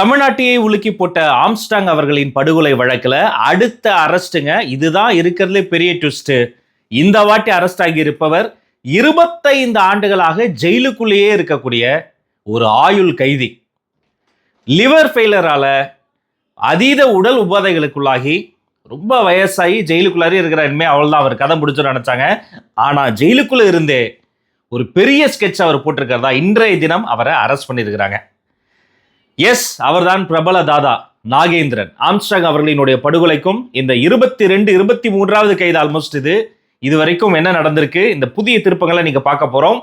தமிழ்நாட்டையே உலுக்கி போட்ட ஆம்ஸ்டாங் அவர்களின் படுகொலை வழக்கில் அடுத்த அரஸ்ட்டுங்க. இதுதான் இருக்கிறதுலே பெரிய ட்விஸ்ட்டு. இந்த வாட்டி அரஸ்ட் ஆகியிருப்பவர் இருபத்தைந்து ஆண்டுகளாக ஜெயிலுக்குள்ளேயே இருக்கக்கூடிய ஒரு ஆயுள் கைதி. லிவர் ஃபெயிலரால் அதீத உடல் உபாதைகளுக்குள்ளாகி ரொம்ப வயசாகி ஜெயிலுக்குள்ளாரே இருக்கிற இனிமே அவள்தான் அவர் கதை முடிச்சுன்னு நினைச்சாங்க. ஆனால் ஜெயிலுக்குள்ளே இருந்தே ஒரு பெரிய ஸ்கெட்ச் அவர் போட்டிருக்கிறதா இன்றைய தினம் அவரை அரெஸ்ட் பண்ணியிருக்கிறாங்க. எஸ் அவர்தான் பிரபல தாதா நாகேந்திரன். ஆம்ஸ்டாங் அவர்களினுடைய படுகொலைக்கும் இந்த இருபத்தி ரெண்டு இருபத்தி மூன்றாவது கைது ஆல்மோஸ்ட் இது. இது வரைக்கும் என்ன நடந்திருக்கு? இந்த புதிய திருப்பங்களை நீங்க பார்க்க போறோம்.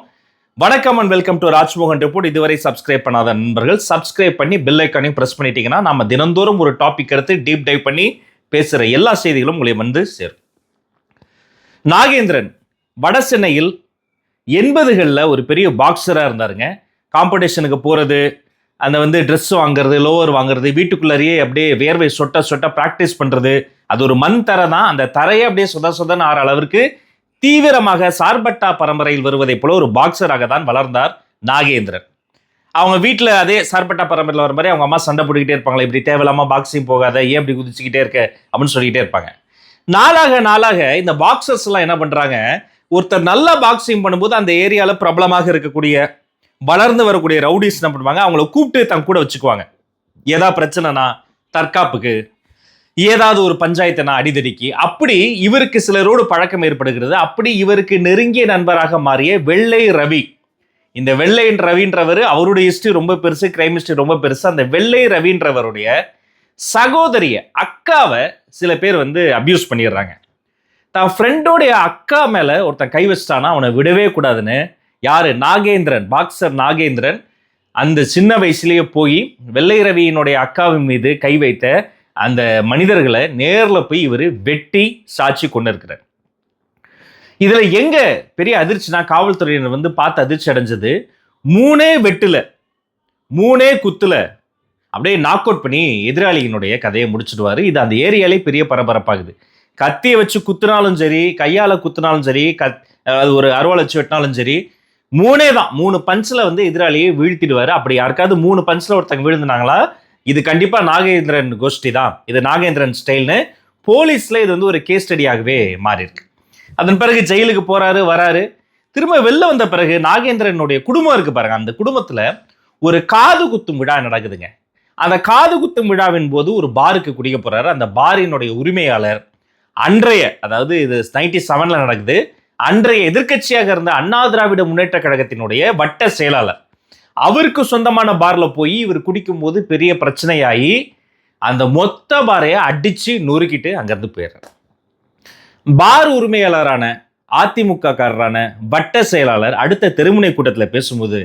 வணக்கம் and welcome to Rajmohan report இதுவரை சப்ஸ்கிரைப் பண்ணாத நண்பர்கள் சப்ஸ்கிரைப் பண்ணி பெல் ஐக்கானையும் ப்ரெஸ் பண்ணிட்டீங்கன்னா நம்ம தினந்தோறும் ஒரு டாபிக் எடுத்து டீப் டைவ் பண்ணி பேசுகிற எல்லா செய்திகளும் உங்களை வந்து சேரும். நாகேந்திரன் வட சென்னையில் எண்பதுகளில் ஒரு பெரிய பாக்ஸராக இருந்தாருங்க. காம்படிஷனுக்கு போகிறது அந்த வந்து ட்ரெஸ் வாங்குறது லோவர் வாங்குறது வீட்டுக்குள்ளேயே அப்படியே வேர்வை சொட்ட சொட்ட ப்ராக்டிஸ் பண்ணுறது அது ஒரு மண் தரை தான். அந்த தரையை அப்படியே சொத சொதன் ஆற அளவிற்கு தீவிரமாக சார்பட்டா பரம்பரையில் வருவதைப் போல ஒரு பாக்ஸராக தான் வளர்ந்தார் நாகேந்திரன். அவங்க வீட்டில் அதே சார்பட்டா பரம்பரையில் வர மாதிரி அவங்க அம்மா சண்டை போட்டுக்கிட்டே இருப்பாங்களே இப்படி தேவையில்லாமல் பாக்ஸிங் போகாத ஏன் இப்படி குதிச்சுக்கிட்டே இருக்க அப்படின்னு சொல்லிக்கிட்டே இருப்பாங்க. நாளாக நாளாக இந்த பாக்ஸர்ஸ்லாம் என்ன பண்ணுறாங்க ஒருத்தர் நல்லா பாக்ஸிங் பண்ணும்போது அந்த ஏரியாவில் பிரபலமாக இருக்கக்கூடிய வளர்ந்து வரக்கூடிய ரவுடிஸ் என்ன பண்ணுவாங்க? அவங்கள கூப்பிட்டு தன் கூட வச்சுக்குவாங்க. ஏதா பிரச்சனைனா தற்காப்புக்கு ஏதாவது ஒரு பஞ்சாயத்துனா அடிதடிக்கு அப்படி இவருக்கு சிலரோடு பழக்கம் ஏற்படுகிறது. அப்படி இவருக்கு நெருங்கிய நண்பராக மாறிய வெள்ளை ரவி. இந்த வெள்ளையின் ரவின்றவர் அவருடைய ஹிஸ்டரி ரொம்ப பெருசு கிரைம் ஹிஸ்டரி ரொம்ப பெருசு. அந்த வெள்ளை ரவின்றவருடைய சகோதரிய அக்காவை சில பேர் வந்து அப்யூஸ் பண்ணிடுறாங்க. தான் ஃப்ரெண்டோடைய அக்கா மேலே ஒருத்தன் கை வச்சிட்டானா அவனை விடவே கூடாதுன்னு யாரு? நாகேந்திரன் பாக்ஸர் நாகேந்திரன். அந்த சின்ன வயசுலயே போய் வெள்ளை ரவியினுடைய அக்காவின் மீது கை வைத்த அந்த மனிதர்களை நேரில் போய் இவர் வெட்டி சாட்சி கொண்டு இருக்கிறார் இதுல எங்க பெரிய அதிர்ச்சினா காவல்துறையினர் வந்து பார்த்து அதிர்ச்சி அடைஞ்சது மூணே வெட்டில் மூணே குத்துல. அப்படியே நாக் அவுட் பண்ணி எதிராளியினுடைய கதையை முடிச்சிடுவாரு. இது அந்த ஏரியாலே பெரிய பரபரப்பாகுது. கத்தியை வச்சு குத்துனாலும் சரி கையால குத்துனாலும் சரி கத் அது ஒரு அருவாள் வச்சு வெட்டினாலும் சரி மூணே தான் மூணு பஞ்சில் வந்து எதிராளியை வீழ்த்திடுவார். அப்படி யாருக்காவது மூணு பஞ்சில் ஒருத்தங்க விழுந்துனாங்களா இது கண்டிப்பாக நாகேந்திரன் கோஷ்டி தான். இது நாகேந்திரன் ஸ்டைல்னு போலீஸில் இது வந்து ஒரு கேஸ் ஸ்டடியாகவே மாறியிருக்கு. அதன் பிறகு ஜெயிலுக்கு போகிறாரு வராரு. திரும்ப வெளில வந்த பிறகு நாகேந்திரனுடைய குடும்பம் இருக்கு பாருங்க. அந்த குடும்பத்தில் ஒரு காது குத்தும் விழா நடக்குதுங்க. அந்த காது குத்தும் விழாவின் போது ஒரு பாருக்கு குடிக்க போகிறாரு அந்த பாரினுடைய உரிமையாளர் அன்றைய அதாவது இது நைன்டி செவனில் நடக்குது. அன்றைய எதிர்க்கட்சியாக இருந்த அண்ணா திராவிட முன்னேற்ற கழகத்தினுடைய வட்ட செயலாளர். அவருக்கு சொந்தமான பார்ல போய் இவர் குடிக்கும்போது பெரிய பிரச்சனையாகி அந்த மொத்த பாரையை அடிச்சு நொறுக்கிட்டு அங்கிருந்து போயிடுறாரு. பார் உரிமையாளரான அதிமுக காரரான வட்ட செயலாளர் அடுத்த தெருமுனை கூட்டத்தில் பேசும்போது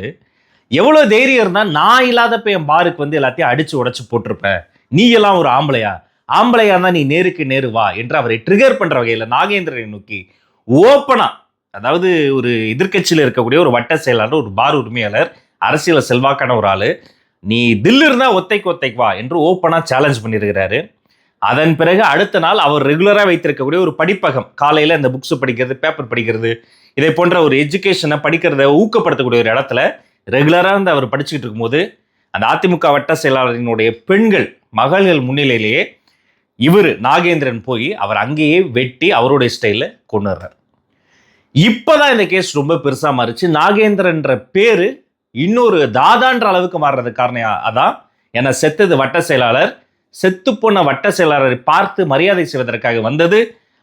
எவ்வளோ தைரியம் இருந்தால் நான் இல்லாதப்ப என் பாருக்கு வந்து எல்லாத்தையும் அடித்து உடச்சி போட்டிருப்பேன் நீ எல்லாம் ஒரு ஆம்பளையா? ஆம்பளையா தான் நீ நேருக்கு நேரு வா என்று அவரை ட்ரிகர் பண்ணுற வகையில் நாகேந்திரனை நோக்கி ஓப்பனாக அதாவது ஒரு எதிர்க்கட்சியில் இருக்கக்கூடிய ஒரு வட்ட செயலாளர் ஒரு பார் உரிமையாளர் அரசியல் செல்வாக்கான ஒரு ஆள். நீ தில்லு இருந்தால் ஒத்தைக்கு ஒத்தைக்கு வா என்று ஓப்பனாக சேலஞ்ச் பண்ணியிருக்கிறாரு அதன் பிறகு அடுத்த நாள் அவர் ரெகுலராக வைத்திருக்கக்கூடிய ஒரு படிப்பகம் காலையில் இந்த புக்ஸ் படிக்கிறது பேப்பர் படிக்கிறது இதை போன்ற ஒரு எஜுகேஷனை படிக்கிறத ஊக்கப்படுத்தக்கூடிய ஒரு இடத்துல ரெகுலராக இருந்து அவர் படிச்சுக்கிட்டு இருக்கும்போது அந்த அதிமுக வட்ட செயலாளரினுடைய பெண்கள் மகள்கள் முன்னிலையிலேயே இவர் நாகேந்திரன் போய் அவர் அங்கேயே வெட்டி அவருடைய ஸ்டைலில் கொண்டு வர்றார் இப்போதான் இந்த கேஸ் ரொம்ப பெருசாக மாறிச்சு. நாகேந்திரன்ற பேர் இன்னொரு தாதான்ற அளவுக்கு மாறுறது காரணம் அதான். ஏன்னா செத்தது வட்ட செயலாளர். செத்து போன வட்ட செயலாளரை பார்த்து மரியாதை செய்வதற்காக வந்தது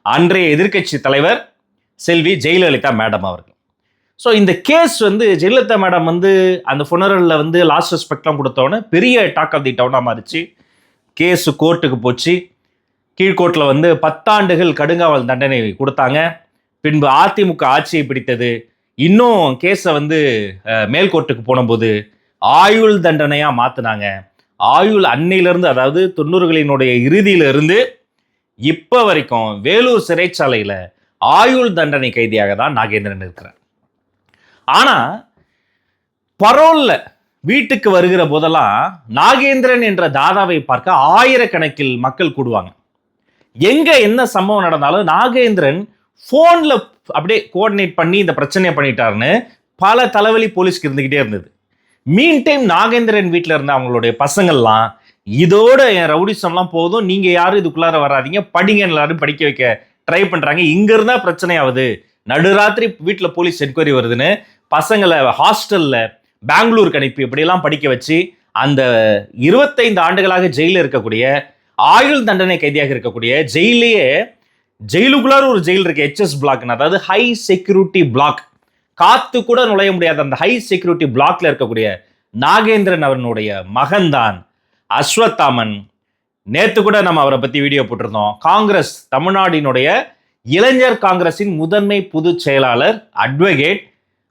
அன்றைய எதிர்க்கட்சி தலைவர் செல்வி ஜெயலலிதா மேடம் அவர்கள். ஸோ இந்த கேஸ் வந்து ஜெயலலிதா மேடம் வந்து அந்த ஃபுனரலில் வந்து லாஸ்ட் ரெஸ்பெக்ட்லாம் கொடுத்தோன்னே பெரிய டாக் ஆஃப் தி டவுனாக மாறிச்சு. கேஸு கோர்ட்டுக்கு போச்சு. கீழ்கோட்டில் வந்து பத்தாண்டுகள் கடுங்காவல் தண்டனை கொடுத்தாங்க. பின்பு அதிமுக ஆட்சியை பிடித்தது. இன்னும் கேஸை வந்து அஹ், மேல்கோர்ட்டுக்கு போனபோது ஆயுள் தண்டனையாக மாற்றினாங்க ஆயுள் அன்னையிலிருந்து அதாவது தொண்ணூறுகளினுடைய இறுதியிலிருந்து இப்போ வரைக்கும் வேலூர் சிறைச்சாலையில் ஆயுள் தண்டனை கைதியாக தான் நாகேந்திரன் இருக்கிறார். ஆனால் பரோல்ல வீட்டுக்கு வருகிற போதெல்லாம் நாகேந்திரன் என்ற தாதாவை பார்க்க ஆயிரக்கணக்கில் மக்கள் கூடுவாங்க. எங்க என்ன சம்பவம் நடந்தாலும் நாகேந்திரன் ஃபோனில் அப்படியே கோஆர்டினேட் பண்ணி இந்த பிரச்சனையை பண்ணிட்டாருன்னு பல தலைவலி போலீஸ்க்கு இருந்துக்கிட்டே இருந்தது. மீன் டைம் நாகேந்திரன் வீட்டில் இருந்த அவங்களுடைய பசங்கள்லாம் இதோட என் ரவுடிசம்லாம் போதும் நீங்கள் யாரும் இதுக்குள்ளார வராதீங்க படிங்க எல்லாரும் படிக்க வைக்க ட்ரை பண்ணுறாங்க இங்கே இருந்தால் பிரச்சனை ஆகுது நடுராத்திரி வீட்டில் போலீஸ் என்கொயரி வருதுன்னு பசங்களை ஹாஸ்டலில் பெங்களூருக்கு அனுப்பி இப்படியெல்லாம் படிக்க வச்சு அந்த இருபத்தைந்து ஆண்டுகளாக ஜெயிலில் இருக்கக்கூடிய ஆயுள் தண்டனை கைதியாக இருக்கக்கூடிய ஜெயிலையே ஜெயிலுக்குள்ளார ஒரு ஜெயில் இருக்கு ஹெச்எஸ் பிளாக்னு அதாவது ஹை செக்யூரிட்டி பிளாக் காத்து கூட நுழைய முடியாத அந்த ஹை செக்யூரிட்டி பிளாக்ல இருக்கக்கூடிய நாகேந்திரன் அவனுடைய மகன்தான் அஸ்வத்தாமன். நேத்து கூட நம்ம அவரை பத்தி வீடியோ போட்டிருந்தோம். காங்கிரஸ் தமிழ்நாடினுடைய இளைஞர் காங்கிரஸின் முதன்மை பொதுச் செயலாளர் அட்வொகேட்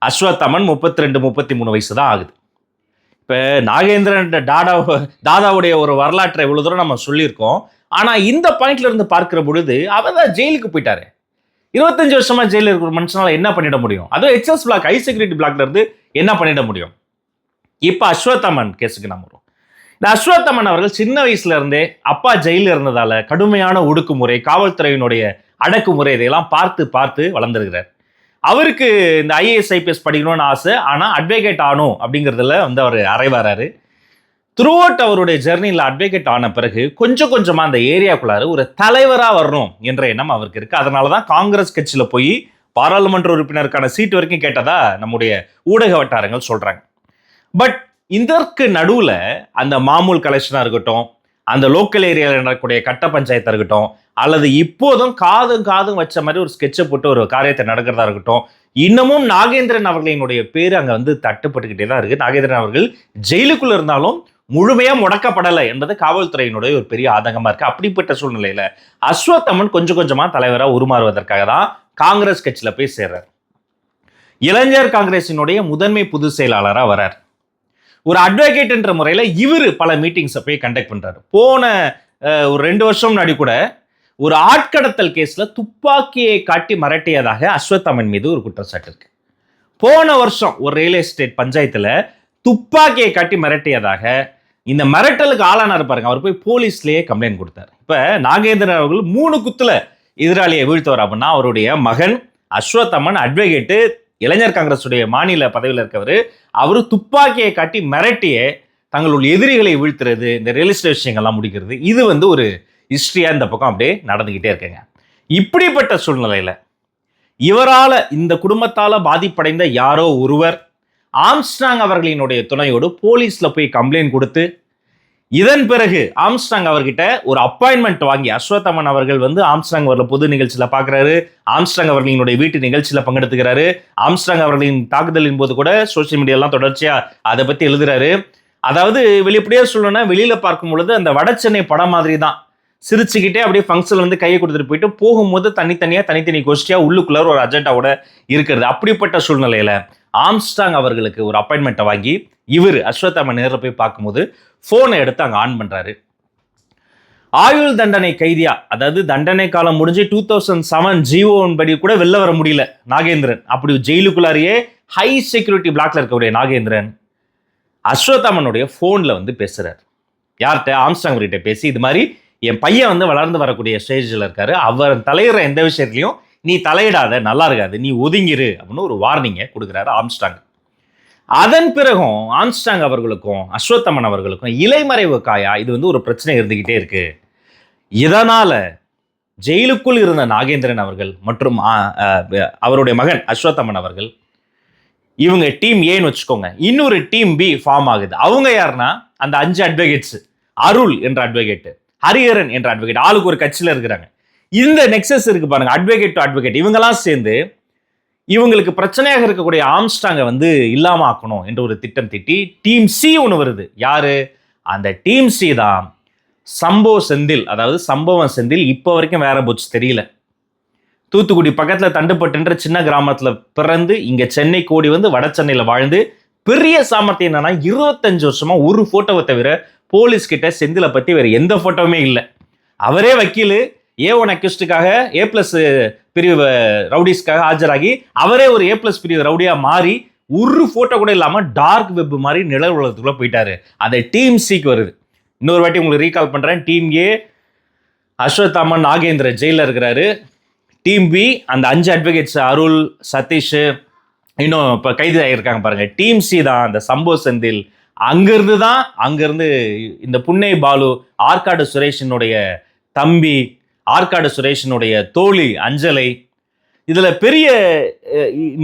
அஸ்வத்தாமன் முப்பத்தி ரெண்டு முப்பத்தி மூணு வயசு தான் ஆகுது. இப்போ நாகேந்திரன் டாடா தாதாவுடைய ஒரு வரலாற்றை இவ்வளோ தூரம் நம்ம சொல்லியிருக்கோம். ஆனால் இந்த பாயிண்ட்ல இருந்து பார்க்கிற பொழுது அவர் தான் ஜெயிலுக்கு போயிட்டாரு. இருபத்தஞ்சு வருஷமா ஜெயிலில் இருக்கிற மனுஷனால என்ன பண்ணிட முடியும்? அதுவும் எச்எஸ் பிளாக் ஹை செக்யூரிட்டி பிளாக்ல இருந்து என்ன பண்ணிட முடியும்? இப்போ அஸ்வத்தமன் கேஸுக்கு நம்ம வரும் இந்த அஸ்வத்தமன் அவர்கள் சின்ன வயசுல இருந்தே அப்பா ஜெயிலில் இருந்ததால கடுமையான ஒடுக்குமுறை காவல்துறையினுடைய அடக்குமுறை இதையெல்லாம் பார்த்து பார்த்து வளர்ந்துருக்கிறார். அவருக்கு இந்த ஐஏஎஸ் ஐபிஎஸ் படிக்கணும்னு ஆசை ஆனால் அட்வொகேட் ஆகணும் அப்படிங்கிறதுல வந்து அவர் அரைவாராரு. த்ரூ அவுட் அவருடைய ஜெர்னியில் அட்வொகேட் ஆன பிறகு கொஞ்சம் கொஞ்சமாக அந்த ஏரியாக்குள்ளார ஒரு தலைவராக வரணும் என்ற எண்ணம் அவருக்கு இருக்குது அதனால தான் காங்கிரஸ் கட்சியில் போய் பாராளுமன்ற உறுப்பினருக்கான சீட் வரைக்கும் கேட்டதா நம்முடைய ஊடக வட்டாரங்கள் சொல்கிறாங்க பட் இதற்கு நடுவில் அந்த மாமூல் கலெக்ஷனாக இருக்கட்டும் அந்த லோக்கல் ஏரியாவில் நடக்கக்கூடிய கட்ட பஞ்சாயத்தாக இருக்கட்டும் அல்லது இப்போதும் காதும் காதும் வச்ச மாதிரி ஒரு ஸ்கெட்சை போட்டு ஒரு காரியத்தை நடக்கிறதா இருக்கட்டும் இன்னமும் நாகேந்திரன் அவர்களினுடைய பேர் அங்கே வந்து தட்டுப்பட்டுக்கிட்டே தான் இருக்கு. நாகேந்திரன் அவர்கள் ஜெயிலுக்குள்ள இருந்தாலும் முழுமையாக முடக்கப்படலை என்பது காவல்துறையினுடைய ஒரு பெரிய ஆதங்கமாக இருக்குது அப்படிப்பட்ட சூழ்நிலையில் அஸ்வத்தமன் கொஞ்சம் கொஞ்சமாக தலைவராக உருமாறுவதற்காக தான் காங்கிரஸ் கட்சியில் போய் சேர்றார். இளைஞர் காங்கிரசினுடைய முதன்மை பொதுச் செயலாளராக வரார் ஒரு அட்வொகேட்ன்ற முறையில் இவர் பல மீட்டிங்ஸை போய் கண்டக்ட் பண்ணுறாரு போன ஒரு ரெண்டு வருஷம் முன்னாடி கூட ஒரு ஆட்கடத்தல் கேஸில் துப்பாக்கியை காட்டி மிரட்டியதாக அஸ்வத்தாமன் மீது ஒரு குற்றச்சாட்டு இருக்கு. போன வருஷம் ஒரு ரியல் எஸ்டேட் பஞ்சாயத்தில் துப்பாக்கியை காட்டி மிரட்டியதாக இந்த மிரட்டலுக்கு ஆளானார் பாருங்க. அவர் போய் போலீஸ்லேயே கம்ப்ளைண்ட் கொடுத்தார். இப்போ நாகேந்திரன் அவர்கள் மூணு குத்துல எதிராளியை வீழ்த்தவர் அப்படின்னா அவருடைய மகன் அஸ்வத்தம்மன் அட்வொகேட்டு இளைஞர் காங்கிரஸுடைய மாநில பதவியில் இருக்கவர் அவர் துப்பாக்கியை காட்டி மிரட்டியே தங்களுடைய எதிரிகளை வீழ்த்துறது இந்த ரியல் எஸ்டேட் விஷயங்கள்லாம் முடிக்கிறது இது வந்து ஒரு ஹிஸ்ட்ரியாக இந்த பக்கம் அப்படியே நடந்துக்கிட்டே இருக்குங்க. இப்படிப்பட்ட சூழ்நிலையில் இவரால் இந்த குடும்பத்தால் பாதிப்படைந்த யாரோ ஒருவர் ஆம்ஸ்டாங் அவர்களினுடைய துணையோடு போலீஸில் போய் கம்ப்ளைண்ட் கொடுத்து இதன் பிறகு ஆம்ஸ்டாங் அவர்கிட்ட ஒரு அப்பாயின்மெண்ட் வாங்கி அஸ்வத்தமன் அவர்கள் வந்து ஆம்ஸ்டாங் அவர்கள் பொது நிகழ்ச்சியில் பார்க்குறாரு. ஆம்ஸ்டாங் அவர்களினுடைய வீட்டு நிகழ்ச்சியில் பங்கெடுத்துக்கிறாரு. ஆம்ஸ்டாங் அவர்களின் தாக்குதலின் போது கூட சோசியல் மீடியாலாம் தொடர்ச்சியாக அதை பற்றி எழுதுறாரு. அதாவது வெளிப்படியாக சொல்லணும்னா வெளியில் பார்க்கும் பொழுது அந்த வட சென்னை படம் மாதிரி தான் சிரிச்சுக்கிட்டே அப்படியே ஃபங்க்ஷன்ல வந்து கையை கொடுத்துட்டு போயிட்டு போகும்போது தனித்தனியாக தனித்தனி கோஷ்டியாக உள்ளுக்குள்ளார ஒரு அஜெண்டாவோட இருக்கிறது. அப்படிப்பட்ட சூழ்நிலையில் ஆம்ஸ்டாங் அவர்களுக்கு ஒரு அப்பாயின்மெண்ட்டை வாங்கி இவர் அஸ்வத்தாம நேரில் போய் பார்க்கும்போது ஃபோனை எடுத்து அங்கே ஆன் பண்ணுறாரு ஆயுள் தண்டனை கைதியா அதாவது தண்டனை காலம் முடிஞ்சு டூ தௌசண்ட் செவன் ஜிஓன் படி கூட வெளில வர முடியல நாகேந்திரன். அப்படி ஜெயிலுக்குள்ளாரியே ஹை செக்யூரிட்டி பிளாக்ல இருக்கக்கூடிய நாகேந்திரன் அஸ்வத்தாமனுடைய ஃபோனில் வந்து பேசுகிறார் யார்கிட்ட? ஆம்ஸ்டாங் அவர்கிட்ட பேசி இது மாதிரி என் பையன் வந்து வளர்ந்து வரக்கூடிய ஸ்டேஜில் இருக்காரு. அவர் தலையிடுற எந்த விஷயத்துலையும் நீ தலையிடாத நல்லா இருக்காது நீ ஒதுங்கிரு அப்படின்னு ஒரு வார்னிங்கை கொடுக்குறாரு ஆம்ஸ்டாங். அதன் பிறகும் ஆம்ஸ்டாங் அவர்களுக்கும் அஸ்வத்தமன் அவர்களுக்கும் இலைமறைவு காயா? இது வந்து ஒரு பிரச்சனை இருந்துக்கிட்டே இருக்கு. இதனால ஜெயிலுக்குள் இருந்த நாகேந்திரன் அவர்கள் மற்றும் அவருடைய மகன் அஸ்வத்தமன் அவர்கள் இவங்க டீம் ஏன்னு வச்சுக்கோங்க. இன்னொரு டீம் பி ஃபார்ம் ஆகுது. அவங்க யாருன்னா அந்த அஞ்சு அட்வொகேட்ஸ் அருள் என்ற அட்வொகேட் ஹரிஹரன் என்ற அட்வொகேட் ஆளுக்கு ஒரு கட்சியில் இருக்கிறாங்க. இந்த நெக்ஸஸ் இருக்கு பாருங்க அட்வொகேட் டு அட்வொகேட் இவங்கெல்லாம் சேர்ந்து இவங்களுக்கு பிரச்சனையாக இருக்கக்கூடிய ஆம்ஸ்டாங்கை வந்து இல்லாம ஆக்கணும் என்ற ஒரு திட்டம் திட்டி டீம் சி ஒன்று வருது. யாரு? அந்த டீம் சி தான் சம்போ செந்தில். அதாவது சம்பவம் செந்தில் இப்போ வரைக்கும் வேற போச்சு தெரியல. தூத்துக்குடி பக்கத்தில் தண்டுப்பட்டுன்ற சின்ன கிராமத்தில் பிறந்து இங்கே சென்னை கோடி வந்து வட சென்னையில் வாழ்ந்து பெரிய சாமர்த்தியம் என்னன்னா இருபத்தஞ்சு வருஷமா ஒரு போட்டோவை தவிர போலீஸ் கிட்ட செந்திலை பற்றி வேற எந்த போட்டோவுமே இல்லை. அவரே வக்கீல். ஏ ஒன் அக்யூஸ்டுக்காக ஏ ப்ளஸ் பிரிவு ரவுடிஸ்க்காக ஆஜராகி அவரே ஒரு ஏ ப்ளஸ் பிரிவு ரவுடியாக மாறி ஒரு ஃபோட்டோ கூட இல்லாமல் டார்க் வெப் மாதிரி நிழல் உலகத்துக்குள்ளே போயிட்டாரு. அந்த டீம் சிக்கு வருது. இன்னொரு வாட்டி உங்களுக்கு ரீகால் பண்ணுறேன் டீம் ஏ அஸ்வத்தாமன் நாகேந்திர ஜெயிலில் இருக்கிறாரு. டீம் பி அந்த அஞ்சு அட்வொகேட்ஸ் அருள் சதீஷ் இன்னும் இப்போ கைது ஆகியிருக்காங்க பாருங்கள் டீம் சி தான் அந்த சம்போ செந்தில். அங்கேருந்து தான் அங்கேருந்து இந்த புன்னை பாலு ஆற்காடு சுரேஷனுடைய தம்பி ஆற்காடு சுரேஷனுடைய தோழி அஞ்சலை. இதில் பெரிய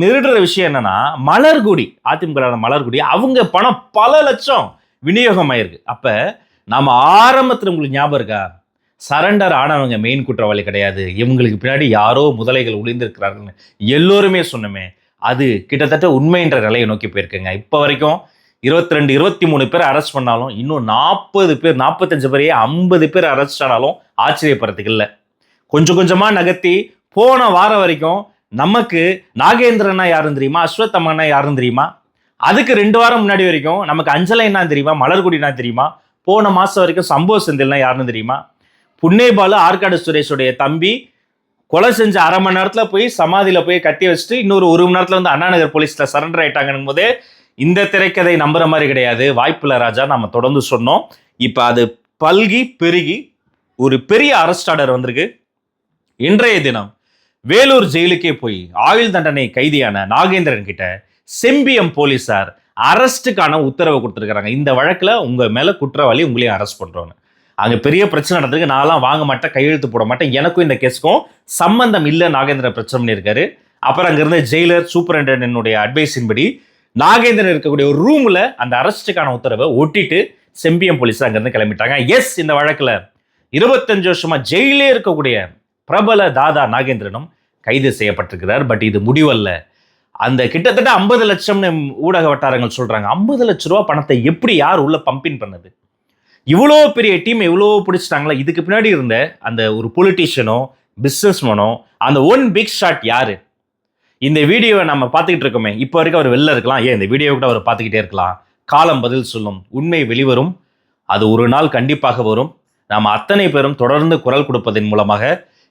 நெருடுற விஷயம் என்னன்னா மலர்குடி அதிமுக மலர்குடி அவங்க பணம் பல லட்சம் விநியோகம் ஆயிருக்கு. அப்போ நாம் ஆரம்பத்தில் உங்களுக்கு ஞாபகம் இருக்கா? சரண்டர் ஆனவங்க மெயின் குற்றவாளி கிடையாது. இவங்களுக்கு பின்னாடி யாரோ முதலைகள் ஒளிந்திருக்கிறார்கள் எல்லோருமே சொன்னமே. அது கிட்டத்தட்ட உண்மைன்ற நிலையை நோக்கி போயிருக்குங்க. இப்போ வரைக்கும் இருபத்தி ரெண்டு இருபத்தி மூணு பேர் அரெஸ்ட் பண்ணாலும் இன்னும் நாற்பது பேர் நாற்பத்தஞ்சு பேரையே ஐம்பது பேர் அரெஸ்ட் ஆனாலும் ஆச்சரியப்படுறதுக்கு இல்லை. கொஞ்சம் கொஞ்சமாக நகர்த்தி போன வாரம் வரைக்கும் நமக்கு நாகேந்திரனா யாருன்னு தெரியுமா? அஸ்வத்தம்மனா யாருன்னு தெரியுமா? அதுக்கு ரெண்டு வாரம் முன்னாடி வரைக்கும் நமக்கு அஞ்சலைன்னா தெரியுமா? மலர்குடினா தெரியுமா? போன மாதம் வரைக்கும் சம்பவ செந்தில்னா யாருன்னு தெரியுமா? புன்னேபாலு ஆற்காடு சுரேஷுடைய தம்பி கொலை செஞ்ச அரை மணி நேரத்தில் போய் சமாதியில் போய் கட்டி வச்சுட்டு இன்னொரு ஒரு மணி நேரத்தில் வந்து அண்ணாநகர் போலீஸில் சரண்டர் ஆயிட்டாங்கன்னும் போது இந்த திரைக்கதை நம்புற மாதிரி கிடையாது. வாய்ப்புல ராஜா நம்ம தொடர்ந்து சொன்னோம். இப்போ அது பல்கி பெருகி ஒரு பெரிய அரெஸ்ட் ஆர்டர் வந்திருக்கு. இன்றைய தினம் வேலூர் ஜெயிலுக்கே போய் ஆயுள் தண்டனை கைதியான நாகேந்திரன் கிட்ட செம்பியம் போலீசார் அரெஸ்ட்டுக்கான உத்தரவை கொடுத்துருக்காங்க இந்த வழக்கில் உங்கள் மேலே குற்றவாளி உங்களையும் அரெஸ்ட் பண்றோன்னு. அங்கே பெரிய பிரச்சனை நடந்திருக்கு. நான்லாம் வாங்க மாட்டேன் கையெழுத்து போட மாட்டேன். எனக்கும் இந்த கேஸுக்கும் சம்பந்தம் இல்லை நாகேந்திரன் பிரச்சனை பண்ணியிருக்காரு. அப்புறம் அங்க இருந்த ஜெயிலர் சூப்பரண்டனுடைய அட்வைஸின்படி நாகேந்திரன் இருக்கக்கூடிய ஒரு ரூமில் அந்த அரெஸ்ட்டுக்கான உத்தரவை ஒட்டிட்டு செம்பியம் போலீஸ் அங்கேருந்து கிளம்பிட்டாங்க. எஸ் இந்த வழக்கில் இருபத்தஞ்சு வருஷமா ஜெயிலே இருக்கக்கூடிய பிரபல தாதா நாகேந்திரனும் கைது செய்யப்பட்டிருக்கிறார். பட் இது முடிவல்ல. அந்த கிட்டத்தட்ட ஐம்பது லட்சம்னு ஊடக வட்டாரங்கள் சொல்றாங்க. ஐம்பது லட்ச ரூபா பணத்தை எப்படி யார் உள்ள பம்பின் பண்ணது? இவ்வளோ பெரிய டீம் இவ்வளோ பிடிச்சிட்டாங்களா? இதுக்கு பின்னாடி இருந்த அந்த ஒரு பொலிட்டீஷியனோ பிஸ்னஸ்மேனோ அந்த ஒன் பிக் ஷாட் யாரு? இந்த வீடியோவை நம்ம பார்த்துக்கிட்டு இருக்கோமே. இப்போ வரைக்கும் அவர் வெளில இருக்கலாம். ஏன் இந்த வீடியோ கூட அவர் பார்த்துக்கிட்டே இருக்கலாம்? காலம் பதில் சொல்லும் உண்மை வெளிவரும். அது ஒரு நாள் கண்டிப்பாக வரும். நாம் அத்தனை பேரும் தொடர்ந்து குரல் கொடுப்பதன் மூலமாக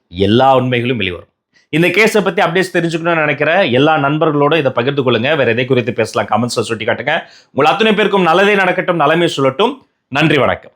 எல்லா உண்மைகளும் வெளிவரும். இந்த கேஸை பற்றி அப்டேட்ஸ் தெரிஞ்சுக்கணும்னு நினைக்கிற எல்லா நண்பர்களோட இதை பகிர்ந்து கொள்ளுங்க. வேற எதை குறித்து பேசலாம் கமெண்ட்ஸில் சுட்டி காட்டுங்க உங்கள் அத்தனை பேருக்கும் நல்லதே நடக்கட்டும் நலமே சொல்லட்டும் நன்றி வணக்கம்.